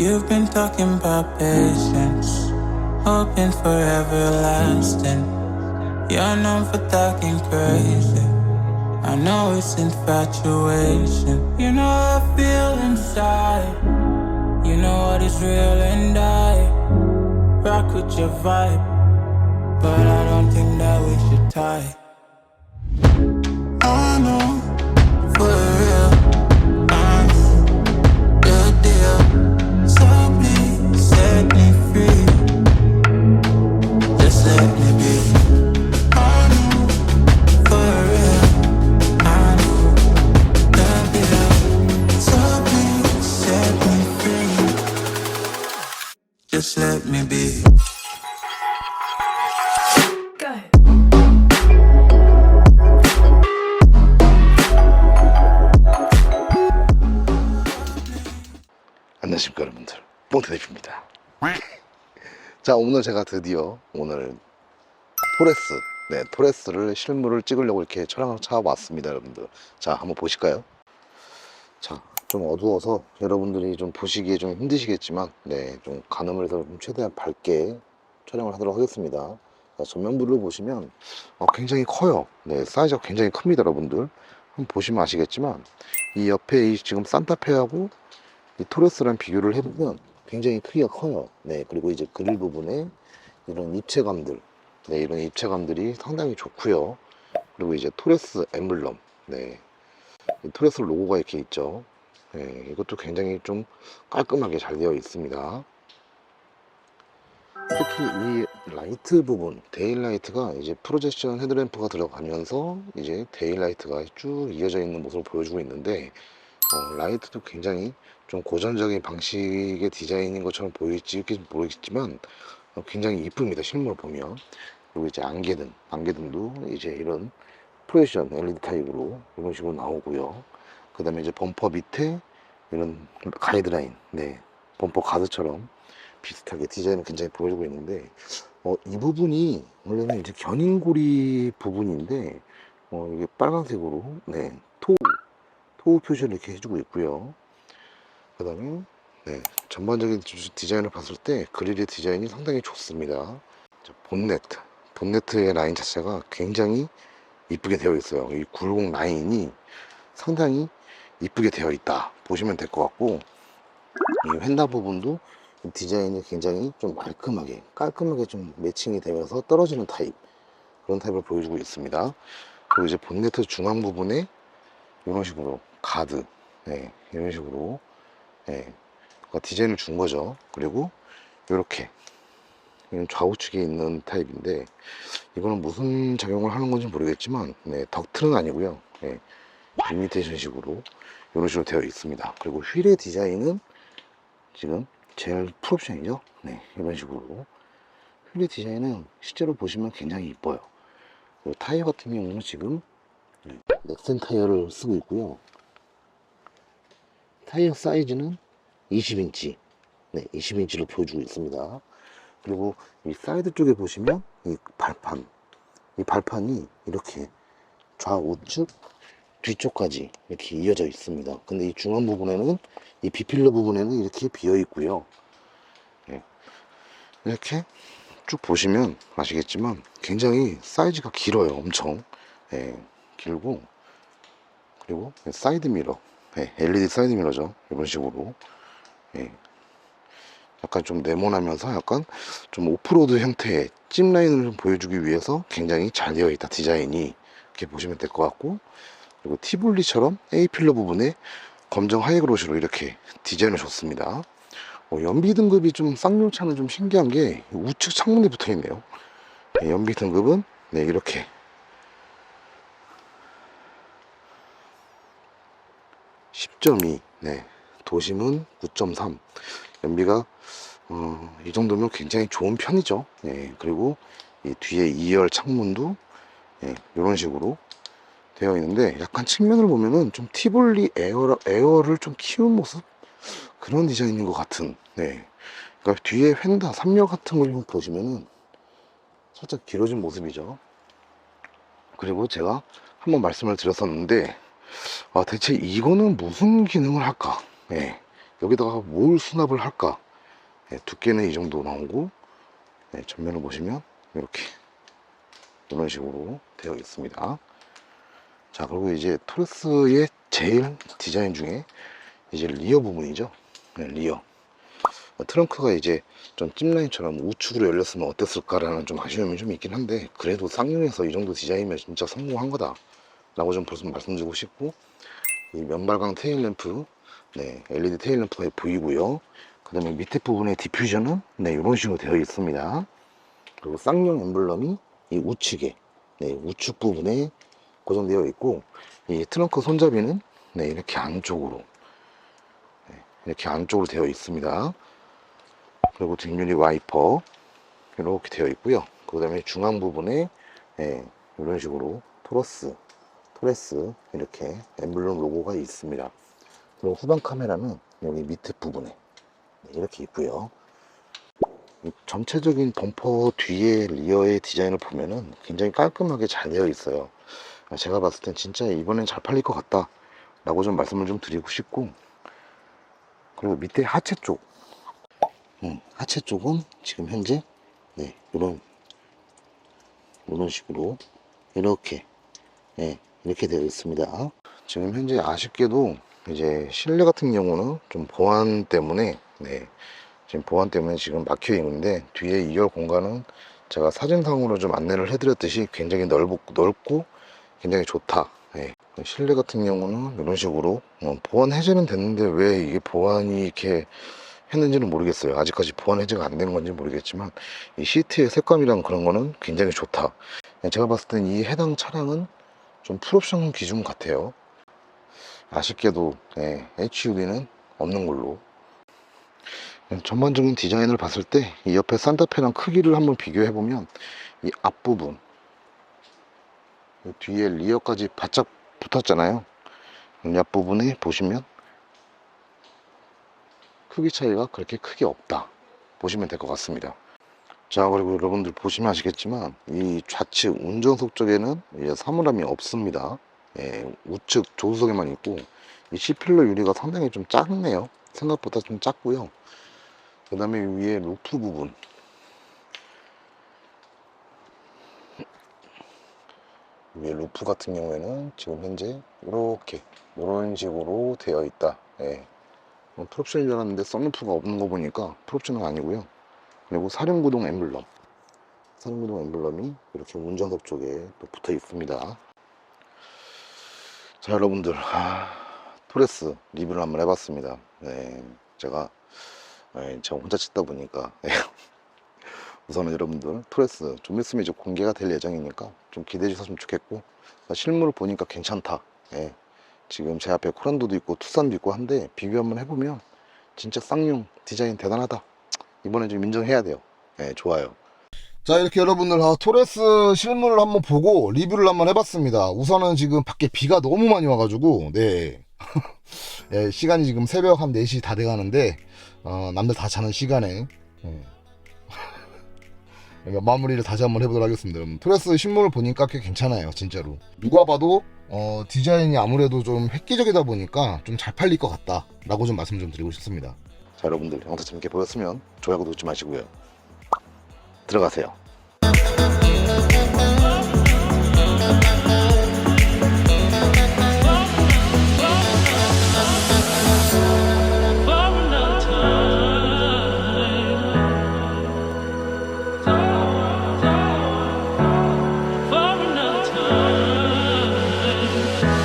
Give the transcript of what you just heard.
You've been talking about patience, hoping for everlasting. You're known for talking crazy. I know it's infatuation. You know I feel inside. You know what is real and I rock with your vibe. But I don't think that we should tie. I know Just let me be. 안녕하십니까 여러분들. 뽕태 대표입니다. 자 오늘 제가 드디어 오늘 토레스 네 토레스를 실물을 찍으려고 이렇게 촬영을 차왔습니다 여러분들. 자 한번 보실까요? 자 좀 어두워서 여러분들이 좀 보시기에 좀 힘드시겠지만 네좀 가늠을 해서 좀 최대한 밝게 촬영을 하도록 하겠습니다 자, 전면부를 보시면 어, 굉장히 커요 네 사이즈가 굉장히 큽니다 여러분들 한번 보시면 아시겠지만 이 옆에 이 지금 산타페하고 이 토레스랑 비교를 해보면 굉장히 크기가 커요. 네, 그리고 이제 그릴 부분에 이런 입체감들, 네, 이런 입체감들이 상당히 좋고요. 그리고 이제 토레스 엠블럼, 네, 이 토레스 로고가 이렇게 있죠. 네, 이것도 굉장히 좀 깔끔하게 잘 되어 있습니다. 특히 이 라이트 부분, 데일라이트가 이제 프로젝션 헤드램프가 들어가면서 이제 데일라이트가 쭉 이어져 있는 모습을 보여주고 있는데 어, 라이트도 굉장히 좀 고전적인 방식의 디자인인 것처럼 보일지 모르겠지만 어, 굉장히 이쁩니다 실물을 보면 그리고 이제 안개등 안개등도 이제 이런 프로젝션 LED 타입으로 이런 식으로 나오고요 그 다음에 이제 범퍼 밑에 이런 가이드라인 네 범퍼 가드처럼 비슷하게 디자인을 굉장히 보여주고 있는데 어, 이 부분이 원래는 이제 견인고리 부분인데 어, 이게 빨간색으로 네 토, 토 표시를 이렇게 해주고 있고요. 그 다음에 네, 전반적인 디- 디자인을 봤을 때 그릴의 디자인이 상당히 좋습니다. 자, 본네트 본네트의 라인 자체가 굉장히 이쁘게 되어 있어요. 이 굴곡 라인이 상당히 이쁘게 되어 있다. 보시면 될 것 같고 이 휀다 부분도 디자인이 굉장히 좀 말끔하게 깔끔하게 좀 매칭이 되면서 떨어지는 타입 그런 타입을 보여주고 있습니다. 그리고 이제 본네트 중앙 부분에 이런 식으로 가드 네, 이런 식으로 네, 디자인을 준 거죠. 그리고 이렇게 좌우측에 있는 타입인데 이거는 무슨 작용을 하는 건지 모르겠지만 네, 덕트는 아니고요. 네, 이미테이션 식으로 이런 식으로 되어 있습니다. 그리고 휠의 디자인은 지금 제일 풀옵션이죠? 네, 이런 식으로. 휠의 디자인은 실제로 보시면 굉장히 이뻐요. 타이어 같은 경우는 지금 네, 넥센 타이어를 쓰고 있고요. 타이어 사이즈는 20인치. 네, 20인치를 보여주고 있습니다. 그리고 이 사이드 쪽에 보시면 이 발판. 이 발판이 이렇게 좌우측 뒤쪽까지 이렇게 이어져 있습니다. 근데 이 중앙 부분에는 이 비필러 부분에는 이렇게 비어 있고요. 예. 이렇게 쭉 보시면 아시겠지만 굉장히 사이즈가 길어요 엄청. 예, 길고 그리고 사이드 미러. 예, LED 사이드 미러죠 이런 식으로. 예. 약간 좀 네모나면서 약간 좀 오프로드 형태의 찜 라인을 좀 보여주기 위해서 굉장히 잘 되어 있다 디자인이. 이렇게 보시면 될 것 같고 그리고 티볼리처럼 A 필러 부분에 검정 하이 그로시로 이렇게 디자인을 줬습니다. 어, 연비 등급이 좀 쌍용차는 좀 신기한 게 우측 창문에 붙어 있네요. 네, 연비 등급은 네 이렇게. 10.2 네, 도심은 9.3 연비가 어, 이 정도면 굉장히 좋은 편이죠. 네, 그리고 이 뒤에 2열 창문도 네, 이런 식으로 되어 있는데 약간 측면을 보면은 좀 티볼리 에어, 에어를 좀 키운 모습 그런 디자인인 것 같은 네. 그러니까 뒤에 휀다 3열 같은 걸 좀 보시면은 살짝 길어진 모습이죠 그리고 제가 한번 말씀을 드렸었는데 아, 대체 이거는 무슨 기능을 할까? 예. 여기다가 뭘 수납을 할까? 예, 두께는 이 정도 나오고, 예, 전면을 보시면 이렇게 이런 식으로 되어 있습니다. 자, 그리고 이제 토레스의 제일 디자인 중에 이제 리어 부분이죠. 네, 리어. 어, 트렁크가 이제 좀 찜라인처럼 우측으로 열렸으면 어땠을까라는 좀 아쉬움이 좀 있긴 한데 그래도 쌍용에서 이 정도 디자인이면 진짜 성공한 거다 라고 좀 벌써 말씀드리고 싶고 이 면발광 테일램프 네, LED 테일램프가 보이고요 그 다음에 밑에 부분에 디퓨저는 네, 이런 식으로 되어 있습니다 그리고 쌍용 엠블럼이 이 우측에 네, 우측 부분에 고정되어 있고 이 트렁크 손잡이는 네, 이렇게 안쪽으로 네, 이렇게 안쪽으로 되어 있습니다 그리고 뒷유리 와이퍼 이렇게 되어 있고요. 그 다음에 중앙 부분에 예, 이런 식으로 토러스, 토레스 이렇게 엠블럼 로고가 있습니다. 그리고 후방 카메라는 여기 밑에 부분에 네, 이렇게 있고요. 이 전체적인 범퍼 뒤에 리어의 디자인을 보면은 굉장히 깔끔하게 잘 되어 있어요. 제가 봤을 땐 진짜 이번엔 잘 팔릴 것 같다 라고 좀 말씀을 좀 드리고 싶고 그리고 밑에 하체 쪽 음, 하체 쪽은 지금 현재 네, 이런 이런 식으로 이렇게 네, 이렇게 되어 있습니다. 지금 현재 아쉽게도 이제 실내 같은 경우는 좀 보안 때문에 네, 지금 보안 때문에 지금 막혀 있는데 뒤에 2열 공간은 제가 사진상으로 좀 안내를 해드렸듯이 굉장히 넓고, 넓고 굉장히 좋다. 네. 실내 같은 경우는 이런 식으로 어, 보안 해제는 됐는데 왜 이게 보안이 이렇게 했는지는 모르겠어요. 아직까지 보안 해제가 안 되는 건지 모르겠지만 이 시트의 색감이랑 그런 거는 굉장히 좋다. 제가 봤을 땐 이 해당 차량은 좀 풀옵션 기준 같아요. 아쉽게도 예, HUD는 없는 걸로. 전반적인 디자인을 봤을 때 이 옆에 산타페랑 크기를 한번 비교해 보면 이 앞부분 이 뒤에 리어까지 바짝 붙었잖아요. 이 앞부분에 보시면 크기 차이가 그렇게 크게 없다. 보시면 될 것 같습니다. 자 그리고 여러분들 보시면 아시겠지만 이 좌측 운전석 쪽에는 사물함이 없습니다. 예, 우측 조수석에만 있고 이 C필러 유리가 상당히 좀 작네요. 생각보다 좀 작고요. 그 다음에 위에 루프 부분 위에 루프 같은 경우에는 지금 현재 이렇게 이런 식으로 되어 있다. 예. 어, 풀옵션인 줄 알았는데 썬루프가 없는 거 보니까 풀옵션은 아니고요. 그리고 사륜구동 엠블럼. 사륜구동 엠블럼이 이렇게 운전석 쪽에 또 붙어 있습니다. 자 여러분들. 아, 토레스 리뷰를 한번 해봤습니다. 네, 제가 네, 제가 혼자 찍다 보니까. 네. 우선은 여러분들 토레스 좀 있으면 이제 공개가 될 예정이니까 좀 기대해 주셨으면 좋겠고 실물을 보니까 괜찮다. 네. 지금 제 앞에 코란도도 있고 투싼도 있고 한데 비교 한번 해보면 진짜 쌍용 디자인 대단하다. 이번에 좀 인정해야 돼요. 네 좋아요. 자 이렇게 여러분들 아, 토레스 실물을 한번 보고 리뷰를 한번 해봤습니다. 우선은 지금 밖에 비가 너무 많이 와가지고 네. 예, 시간이 지금 새벽 한 4시 다 돼가는데 어, 남들 다 자는 시간에 예. 그러니까 마무리를 다시 한번 해보도록 하겠습니다. 여러분. 토레스 실물을 보니까 꽤 괜찮아요 진짜로. 누가 봐도 어, 디자인이 아무래도 좀 획기적이다 보니까 좀 잘 팔릴 것 같다 라고 좀 말씀 좀 드리고 싶습니다. 자 여러분들 영상 재밌게 보셨으면 좋아요 구독 잊지 마시고요. 들어가세요